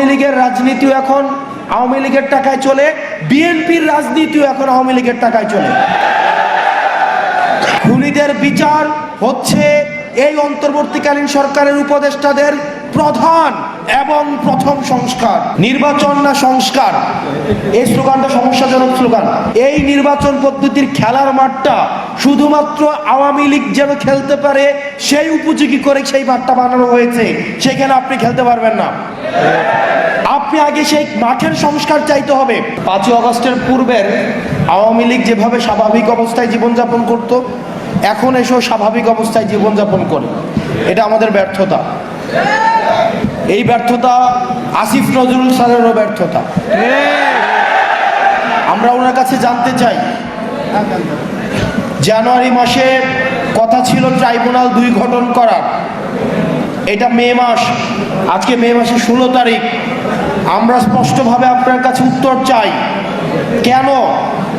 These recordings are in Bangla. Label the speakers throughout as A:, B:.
A: আওয়ামী লীগের রাজনীতিও এখন আওয়ামী লীগের টাকায় চলে, বিএনপির রাজনীতিও এখন আওয়ামী লীগের টাকায় চলে। খুনিদের বিচার হচ্ছে এই অন্তর্বর্তীকালীন সরকারের উপদেষ্টাদের প্রধান এবং প্রথম সংস্কার। নির্বাচন না সংস্কার? এই স্লোগানটা সমস্যাজনক স্লোগান। এই নির্বাচন পদ্ধতির খেলার মাঠটা শুধুমাত্র আওয়ামী লীগ যেন খেলতে পারে, সেই উপযোগী করে সেই মাঠটা বানানো হয়েছে। সেখানে আপনি খেলতে পারবেন না। আপনি আগে সেই মাঠের সংস্কার চাইতে হবে। পাঁচই অগস্টের পূর্বের আওয়ামী লীগ যেভাবে স্বাভাবিক অবস্থায় জীবনযাপন করত, এখন এসেও স্বাভাবিক অবস্থায় জীবনযাপন করে। এটা আমাদের ব্যর্থতা। এই ব্যর্থতা আসিফ নজরুল স্যারেরও ব্যর্থতা। আমরা ওনার কাছে জানতে চাই, জানুয়ারি মাসে কথা ছিল ট্রাইব্যুনাল দুই গঠন করার। এটা মে মাস, আজকে মে মাসের ষোলো তারিখ। আমরা স্পষ্টভাবে আপনার কাছে উত্তর চাই, কেন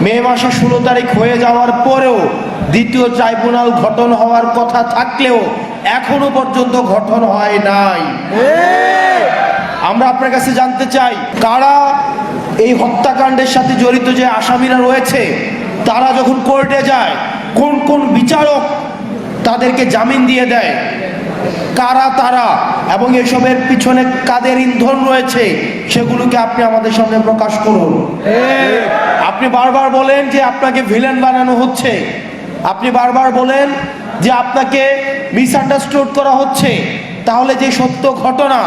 A: মে মাসের ষোলো তারিখ হয়ে যাওয়ার পরেও দ্বিতীয় ট্রাইব্যুনাল গঠন হওয়ার কথা থাকলেও এখনও পর্যন্ত গঠন হয় নাই। আমরা আপনার কাছে জানতে চাই কারা এই হত্যাকাণ্ডের সাথে জড়িত যে আসামিরা রয়েছে তারা যখন কোর্টে যায় কোন কোন বিচারক তাদেরকে জামিন দিয়ে দেয়? কারা তারা? এবং এসবের পিছনে কাদের ইন্ধন রয়েছে সেগুলোকে আপনি আমাদের সামনে প্রকাশ করুন। আপনি বারবার বলেন যে আপনাকে ভিলেন বানানো হচ্ছে। আপনি বারবার বলেন যে আপনাকে মিসআন্ডারস্টুড করা হচ্ছে, তাহলে যে সত্য ঘটনা,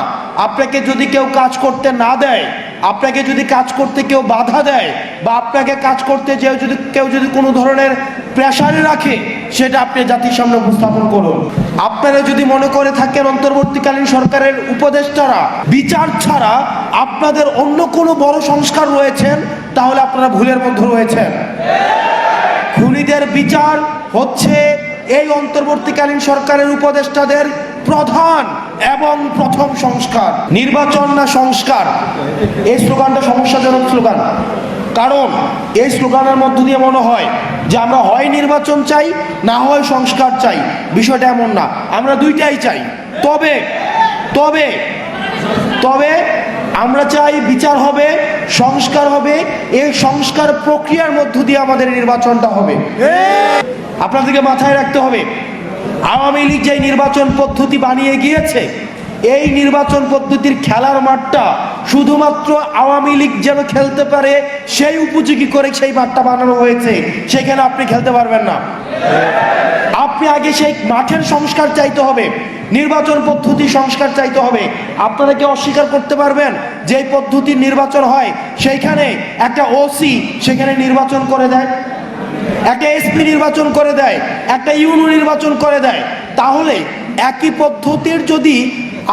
A: আপনাকে যদি কেউ কাজ করতে না দেয়, আপনাকে যদি কাজ করতে কেউ বাধা দেয়, বা আপনাকে কাজ করতে যে যদি, কেউ যদি কোনো ধরনের প্রেশারে রাখে, সেটা আপনি জাতির সামনে উপস্থাপন করুন। আপনারা যদি মনে করে থাকেন, অন্তর্বর্তীকালীন সরকারের উপদেষ্টারা, বিচার ছাড়া আপনাদের অন্য কোনো বড় সংস্কার রয়েছেন, তাহলে আপনারা ভুলের মধ্যে রয়েছেন। খুনিদের বিচার হচ্ছে এই অন্তর্বর্তীকালীন সরকারের উপদেষ্টাদের প্রধান এবং প্রথম সংস্কার, নির্বাচন না সংস্কার, এই স্লোগানটা সমস্যাজনক স্লোগান। কারণ এই স্লোগানের মধ্য দিয়ে মনে হয় যে আমরা হয় নির্বাচন চাই, না হয় সংস্কার চাই। বিষয়টা এমন না। আমরা দুইটাই চাই। তবে তবে তবে আমরা চাই বিচার হবে সংস্কার হবে, এই সংস্কার প্রক্রিয়ার মধ্য দিয়ে আমাদের নির্বাচনটা হবে। আপনাদেরকে মাথায় রাখতে হবে, আওয়ামী লীগ যে নির্বাচন পদ্ধতি বানিয়ে গিয়েছে এই নির্বাচন পদ্ধতির খেলার মাঠটা শুধুমাত্র আওয়ামী লীগ যেন খেলতে পারে, সেই উপযোগী করে সেই মাঠটা বানানো হয়েছে। সেখানে আপনি খেলতে পারবেন না। আপনি আগে সেই মাঠের সংস্কার চাইতে হবে, নির্বাচন পদ্ধতি সংস্কার চাইতে হবে। আপনারা কি অস্বীকার করতে পারবেন? যে এই পদ্ধতির নির্বাচন হয়, সেইখানে একটা ওসি সেখানে নির্বাচন করে দেয়, একটা এসপি নির্বাচন করে দেয়, একটা ইউনো নির্বাচন করে দেয়। তাহলে একই পদ্ধতির যদি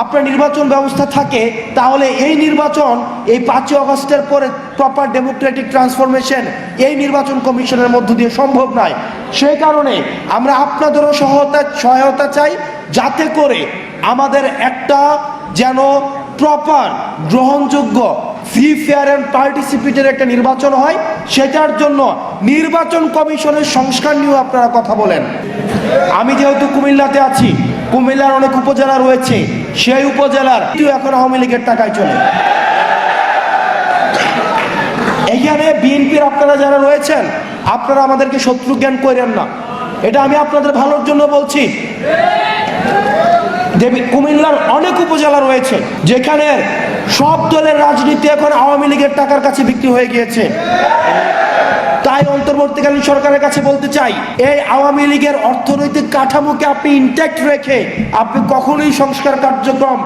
A: আপনার নির্বাচন ব্যবস্থা থাকে, তাহলে এই নির্বাচন এই পাঁচই অগস্টের পরে প্রপার ডেমোক্রেটিক ট্রান্সফরমেশন এই নির্বাচন কমিশনের মধ্য দিয়ে সম্ভব নয়। সেই কারণে আমরা আপনাদেরও সহায়তা সহায়তা চাই, যাতে করে আমাদের একটা যেন প্রপার গ্রহণযোগ্য ফ্রি ফেয়ার অ্যান্ড পার্টিসিপেটের একটা নির্বাচন হয়, সেটার জন্য নির্বাচন কমিশনের সংস্কার নিয়েও আপনারা কথা বলেন। আমি যেহেতু কুমিল্লাতে আছি, কুমিল্লার অনেক উপজেলা রয়েছে সেই উপজেলার এখন আওয়ামী লীগের টাকায় চলে। এখানে বিএনপির আপনারা যারা রয়েছেন, আপনারা আমাদেরকে শত্রু জ্ঞান করেন না। এটা আমি আপনাদের ভালোর জন্য বলছি। কুমিল্লার অনেক উপজেলা রয়েছে, যেখানে সব দলের রাজনীতি এখন আওয়ামী লীগের টাকার কাছে বিক্রি হয়ে গিয়েছে। তাই অন্তর্বর্তীকালীন সরকারের কাছে বলতে চাই, এই আওয়ামী লীগের অর্থনৈতিক কাঠামোকে আপনি ইন্ট্যাক্ট রেখে আপনি কখনোই সংস্কার কার্যক্রম